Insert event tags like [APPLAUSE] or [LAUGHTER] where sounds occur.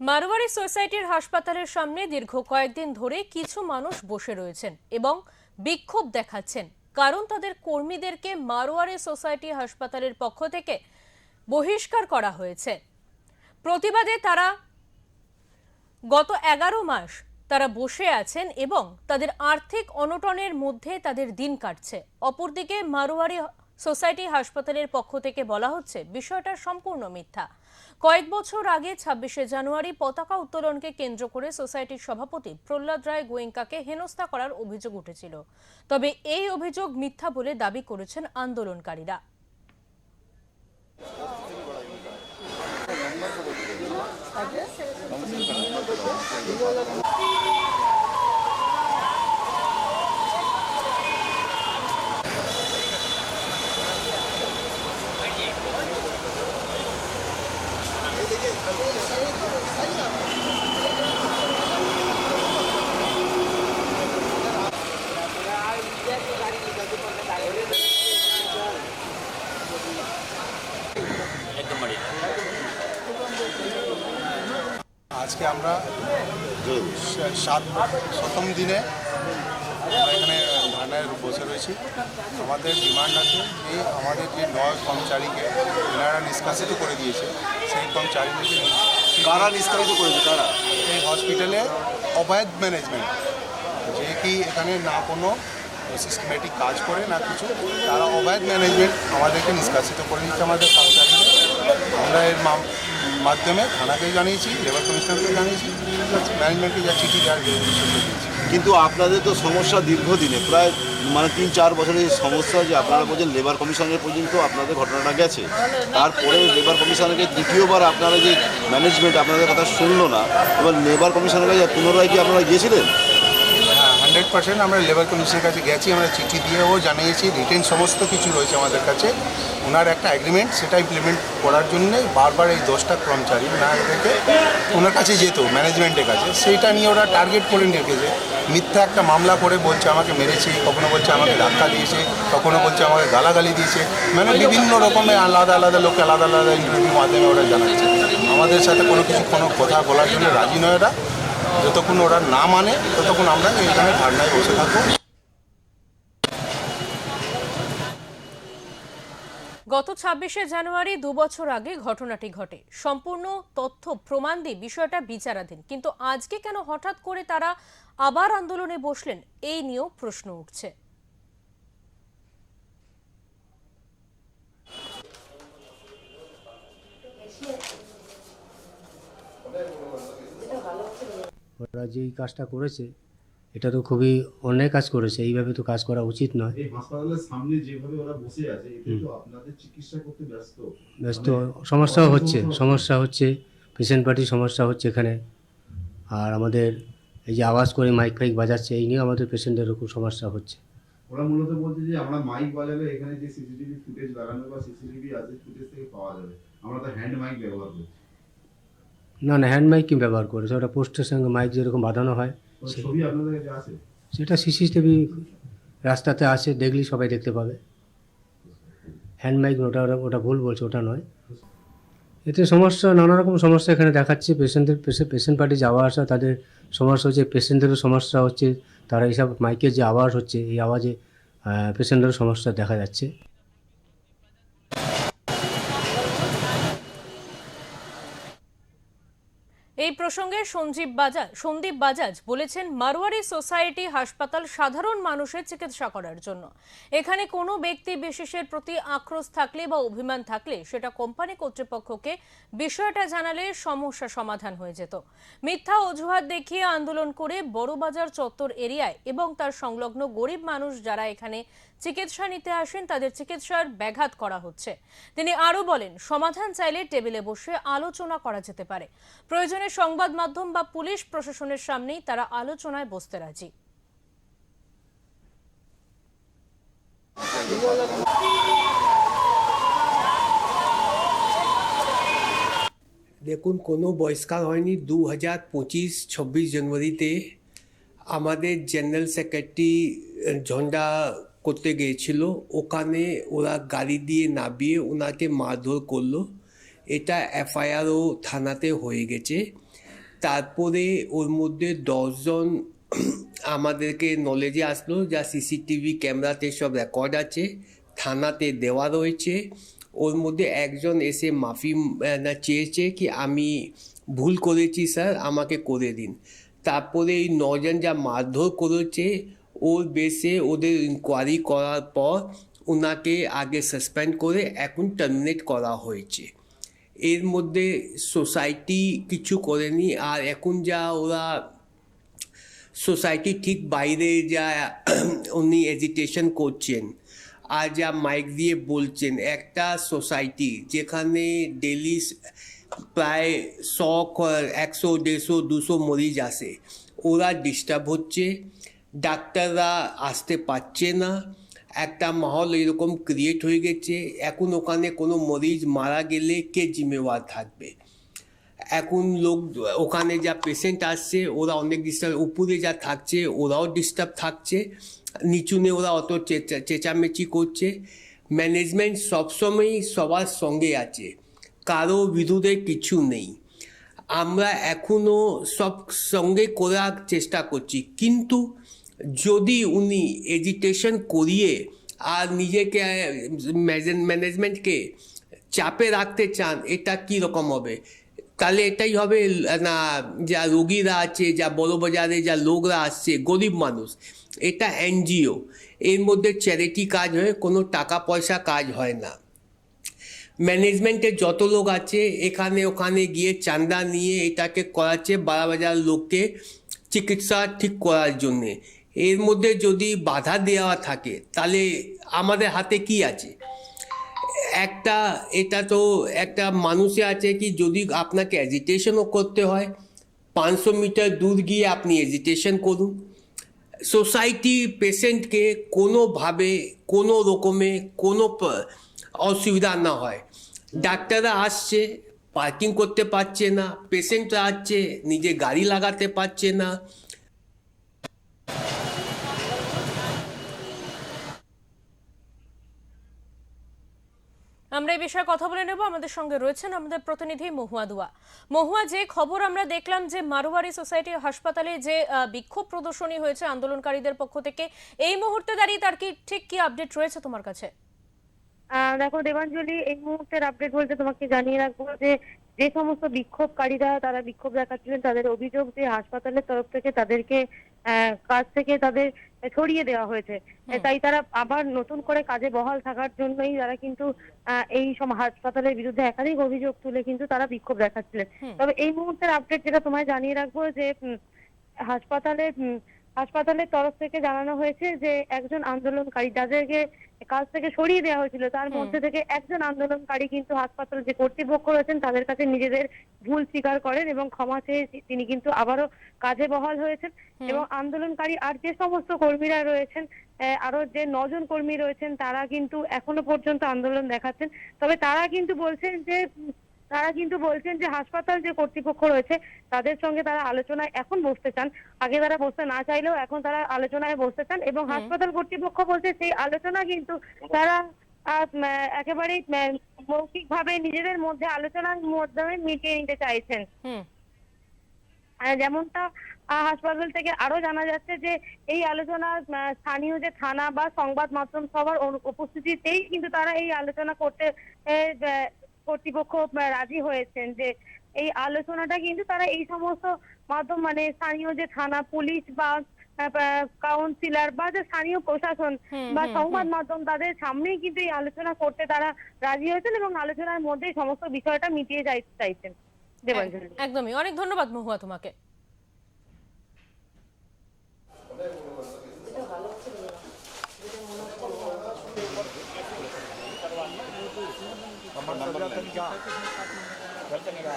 মারোয়ারি সোসাইটির হাসপাতালের সামনে দীর্ঘ কয়েকদিন ধরে কিছু মানুষ বসে রয়েছেন এবং বিক্ষোভ দেখাচ্ছেন। কারণ তাদের কর্মীদেরকে মারোয়ারি সোসাইটি হাসপাতালের পক্ষ থেকে বহিষ্কার করা হয়েছে। প্রতিবাদে তারা গত এগারো মাস তারা বসে আছেন এবং তাদের আর্থিক অনটনের মধ্যে তাদের দিন কাটছে। অপরদিকে মারোয়ারি সোসাইটি হাসপাতালের পক্ষ থেকে বলা হচ্ছে, বিষয়টা সম্পূর্ণ মিথ্যা। কয়েক বছর আগে, ছাব্বিশে জানুয়ারি, পতাকা উত্তোলনকে কেন্দ্র করে সোসাইটির সভাপতি প্রহ্লাদ রায় গোয়েঙ্কাকে হেনস্থা করার অভিযোগ উঠেছিল। তবে এই অভিযোগ মিথ্যা বলে দাবি করেছেন আন্দোলনকারীরা। আজকে আমরা সাত প্রথম দিনে আমরা এখানে ধারণায় বসে রয়েছি। আমাদের ডিমান্ড আছে যে আমাদের যে নয় কর্মচারীকে এনারা নিষ্কাশিত করে দিয়েছে। সেই কর্মচারীদেরকে কারা নিষ্কাশিত করেছে? কারা? এই হসপিটালে অবৈধ ম্যানেজমেন্ট যে কি এখানে না কোনো সিস্টেমেটিক কাজ করে, না কিছু, তারা অবৈধ ম্যানেজমেন্ট আমাদেরকে নিষ্কাশিত করে দিচ্ছে আমাদের কর্মচারীদের আমরা এর মাধ্যমে থানাকে জানিয়েছি লেবার কমিশনারকে জানিয়েছি। ম্যানেজমেন্টকে যা চিঠি দেওয়ার দিয়েছি। কিন্তু আপনাদের তো সমস্যা দীর্ঘদিনে, প্রায় মানে তিন চার বছরের সমস্যা যে আপনারা বলছেন লেবার কমিশনের পর্যন্ত আপনাদের ঘটনাটা গেছে। তারপরে লেবার কমিশনকে দ্বিতীয়বার আপনারা যে ম্যানেজমেন্ট আপনাদের কথা শুনলো না, এবার লেবার কমিশনের কাছে পুনরায় কি আপনারা গিয়েছিলেন? হ্যাঁ হান্ড্রেড পার্সেন্ট আমরা লেবার কমিশনের কাছে গেছি, আমরা চিঠি দিয়েও জানিয়েছি রিটেন সমস্ত কিছু রয়েছে আমাদের কাছে। ওনার একটা এগ্রিমেন্ট সেটা ইমপ্লিমেন্ট করার জন্য বারবার এই দশটা কর্মচারী না এদেরকে ওনার কাছে যেত ম্যানেজমেন্টের কাছে। সেইটা নিয়ে ওরা টার্গেট করে রেখেছে। মিথ্যা একটা মামলা করে বলছে আমাকে মেরেছে, কখনো বলছে আমাকে ধাক্কা দিয়েছে, কখনো বলছে আমাকে গালাগালি দিয়েছে। মানে বিভিন্ন রকমের আলাদা আলাদা লোককে আলাদা আলাদা ইন্টারভিউ মাধ্যমে ওরা জানাচ্ছে। আমাদের সাথে কোনো কিছু, কোনো কথা বলার জন্য রাজি নয় ওরা। যতক্ষণ ওরা না মানে ততক্ষণ আমরা এখানে ধারণায় বসে থাকব। গত ছাব্বিশে জানুয়ারি দু বছর আগে ঘটনাটি ঘটে। সম্পূর্ণ তথ্য, প্রমাণ দিয়ে বিষয়টা বিচারাধীন। কিন্তু আজকে কেন হঠাৎ করে তারা আবার আন্দোলনে বসলেন, এই নিয়েও প্রশ্ন উঠছে। ওরা যেই কাজটা করেছে এটা তো খুবই অন্যায় কাজ করেছে এইভাবে তো কাজ করা উচিত নয়। সামনে যেভাবে ওরা বসে আছে এতে তো আপনাদের চিকিৎসা করতে ব্যস্ত। ব্যস্ত সমস্যাও হচ্ছে সমস্যা হচ্ছে পেশেন্ট পার্টির সমস্যা হচ্ছে এখানে। আর আমাদের এই যে আওয়াজ করে মাইক ফাইক বাজাচ্ছে এই নিয়ে আমাদের পেশেন্টেরও খুব সমস্যা হচ্ছে। ওরা মূলত বলছে যে আমরা মাইক বাজালে এখানে যে সিসিটিভি ফুটেজ লাগানো বা সিসিটিভি আছে ফুটেজ থেকে পাওয়া যাবে। আমরা তো হ্যান্ড মাইক ব্যবহার করছি। না না হ্যান্ড মাইক কি ব্যবহার করেছে? ওটা পোস্টের সঙ্গে মাইক যেরকম বাঁধানো হয় ছবি আপনাদের কাছে আছে? সেটা সিসিটিভি রাস্তাতে আছে দেখলেই সবাই দেখতে পাবে। হ্যান্ড মাইক ওটা ওটা- ওটা ভুল বলছে ওটা নয়। এতে সমস্যা নানা রকম সমস্যা এখানে দেখাচ্ছে। পেশেন্টদের পেশেন্ট পার্টি যাওয়া আসা তাদের সমস্যা হচ্ছে পেশেন্টদেরও সমস্যা হচ্ছে তারা এইসব মাইকের যে আওয়াজ হচ্ছে এই আওয়াজে পেশেন্টেরও সমস্যা দেখা যাচ্ছে। এই প্রসঙ্গে সঞ্জীব বাজাজ, সন্দীপ বাজাজ বলেছেন, মারোয়ারি সোসাইটি হাসপাতাল সাধারণ মানুষের চিকিৎসা করার জন্য। এখানে কোনো ব্যক্তি বিশেষের প্রতি আক্রোশ থাকলে বা অভিমান থাকলে সেটা কোম্পানি কর্তৃপক্ষকে বিষয়টা জানালে সমস্যা সমাধান হয়ে যেত। মিথ্যা অজুহাত দেখিয়ে আন্দোলন করে বড়বাজার চত্বর এরিয়ায় এবং তার সংলগ্ন গরিব মানুষ যারা এখানে চিকিৎসা নিতে আসেন, তাদের চিকিৎসার ব্যাঘাত করা হচ্ছে। তিনি আরও বলেন, সমাধান চাইলে টেবিলে বসে আলোচনা করা যেতে পারে। প্রয়োজনে সংবাদ মাধ্যম বা পুলিশ প্রশাসনের সামনেই তারা আলোচনায় বসতে রাজি। দেখুন, কোনো বহিষ্কার হয়নি। দু হাজার পঁচিশ, ছাব্বিশ জানুয়ারিতে আমাদের জেনারেল সেক্রেটারি ঝন্ডা করতে গিয়েছিল। ওখানে ওরা গাড়ি দিয়ে নামিয়ে ওনাকে মারধর করল। এটা এফআইআরও থানাতে হয়ে গেছে। তারপরে ওর মধ্যে দশজন আমাদেরকে নলেজে আসলো যা সিসিটিভি ক্যামেরাতে সব রেকর্ড আছে, থানাতে দেওয়া রয়েছে। ওর মধ্যে একজন এসে মাফি চেয়েছে কি, আমি ভুল করেছি স্যার, আমাকে করে দিন। তারপরে এই নজন যা মারধর করেছে ওর বেসে ওদের ইনকোয়ারি করার পর ওনাকে আগে সাসপেন্ড করে এখন টার্মিনেট করা হয়েছে। এর মধ্যে সোসাইটি কিছু করেনি আর এখন যা ওরা সোসাইটি ঠিক বাইরে যা [CLEARS THROAT] উনি এজিটেশন করছেন আর যা মাইক দিয়ে বলছেন, একটা সোসাইটি যেখানে ডেলি প্রায় শ একশো, দেড়শো, দুশো মরিজ আসে, ওরা ডিস্টার্ব হচ্ছে। ডাক্তাররা আসতে পারছে না। একটা মহল এরকম ক্রিয়েট হয়ে গেছে। এখন ওখানে কোনো মরিজ মারা গেলে কে জিম্মেওয়ার থাকবে? এখন লোক ওখানে যা পেশেন্ট আসছে, ওরা অনেক ডিস্টার্ব উপরে যা থাকছে, ওরাও ডিস্টার্ব থাকছে। নিচুনে ওরা অত চেঁচা- চেঁচামেচি করছে। ম্যানেজমেন্ট সবসময়ই সবার সঙ্গে আছে। কারও বিরুদ্ধে কিছু নেই। আমরা এখনও সব সঙ্গে করার চেষ্টা করছি। কিন্তু যদি উনি এজিটেশন করিয়ে আর নিজেকে ম্যানেজমেন্টকে চাপে রাখতে চান, এটা কি রকম হবে? তাহলে এটাই হবে, না, যা রোগীরা আছে, যা বড় বাজারে যা লোকরা আসছে, গরিব মানুষ, এটা এনজিও। এর মধ্যে চ্যারিটি কাজ হয়, কোনো টাকা পয়সা কাজ হয় না। ম্যানেজমেন্টের যত লোক আছে, এখানে ওখানে গিয়ে চান্দা নিয়ে এটাকে করাচ্ছে বাজার লোককে চিকিৎসা ঠিক করার জন্যে। এর মধ্যে যদি বাধা দেওয়া থাকে, তাহলে আমাদের হাতে কি আছে? একটা, এটা তো একটা মানুষে আছে কি যদি আপনাকে অ্যাজিটেশনও করতে হয়, পাঁচশো মিটার দূর গিয়ে আপনি এজিটেশন করুন। সোসাইটি পেশেন্টকে কোনোভাবে, কোনো রকমে, কোনো অসুবিধা না হয়। ডাক্তাররা আসছে পার্কিং করতে পারছে না পেশেন্টরা আসছে, নিজে গাড়ি লাগাতে পারছে না। আমরা এই বিষয়ে কথা বলে নেব। আমাদের সঙ্গে রয়েছেন আমাদের প্রতিনিধি মহুয়া দুয়া। মহুয়া, যে খবর আমরা দেখলাম যে মারোয়ারি সোসাইটি হাসপাতালে যে বিক্ষোভ প্রদর্শনী হয়েছে আন্দোলনকারীদের পক্ষ থেকে, এই মুহূর্তে দাঁড়িয়ে তার কি, ঠিক কি আপডেট রয়েছে তোমার কাছে? দেখো দেবাঞ্জলি, এই মুহূর্তের আপডেট বলতে তোমাকে জানিয়ে রাখব যে যে সমস্ত বিক্ষোভকারীরা, তারা বিক্ষোভ দেখাচ্ছিলেন, তাদের অভিযোগ যে হাসপাতালের তরফ থেকে তাদেরকে কাজ থেকে তাদের সরিয়ে দেওয়া হয়েছে। তাই তারা আবার নতুন করে কাজে বহাল থাকার জন্যই তারা কিন্তু আহ, এই সম হাসপাতালের বিরুদ্ধে একাধিক অভিযোগ তুলে কিন্তু তারা বিক্ষোভ দেখাচ্ছিলেন। তবে এই মুহূর্তের আপডেট যেটা তোমায় জানিয়ে রাখব যে হাসপাতালে হাসপাতালের তরফ থেকে জানানো হয়েছে যে একজন আন্দোলনকারী যাদেরকে কাজ থেকে সরিয়ে দেওয়া হয়েছিল। তার মধ্যে থেকে একজন আন্দোলনকারী কিন্তু হাসপাতালের যে কর্তৃপক্ষ রয়েছেন তাদের কাছে নিজেদের ভুল স্বীকার করেন এবং ক্ষমা চেয়ে তিনি কিন্তু আবারও কাজে বহাল হয়েছেন। এবং আন্দোলনকারী আর যে সমস্ত কর্মীরা রয়েছেন আরও যে নজন কর্মী রয়েছেন তারা কিন্তু এখনও পর্যন্ত আন্দোলন দেখাচ্ছেন। তবে তারা কিন্তু বলছেন যে তারা কিন্তু বলছেন যে হাসপাতাল যে কর্তৃপক্ষ রয়েছে তাদের সঙ্গে তারা আলোচনায় এখন বসতে চান। আগে তারা বসতে না চাইলেও এখন তারা আলোচনায় বসতে চান এবং হাসপাতাল কর্তৃপক্ষ বলছে সেই আলোচনা কিন্তু তারা আহ, একেবারেই মৌখিক ভাবে নিজেদের মধ্যে আলোচনার মাধ্যমে মিটিয়ে নিতে চাইছেন। যেমনটা হাসপাতাল থেকে আরও জানা যাচ্ছে যে এই আলোচনা স্থানীয় যে থানা বা সংবাদ মাধ্যম সবার উপস্থিতিতেই কিন্তু তারা এই আলোচনা করতে কর্তৃপক্ষ রাজি হয়েছেন যে এই আলোচনাটা কিন্তু তারা এই সমস্ত মাধ্যম মানে স্থানীয় যে থানা পুলিশ বা কাউন্সিলর বা যে স্থানীয় প্রশাসন বা সংবাদ মাধ্যম তাদের সামনেই কিন্তু এই আলোচনা করতে তারা রাজি হয়েছেন এবং আলোচনার মধ্যেই সমস্ত বিষয়টা মিটিয়ে যাইতে চাইছেন একদমই। অনেক ধন্যবাদ মহুয়া তোমাকে। 자, 결정해라.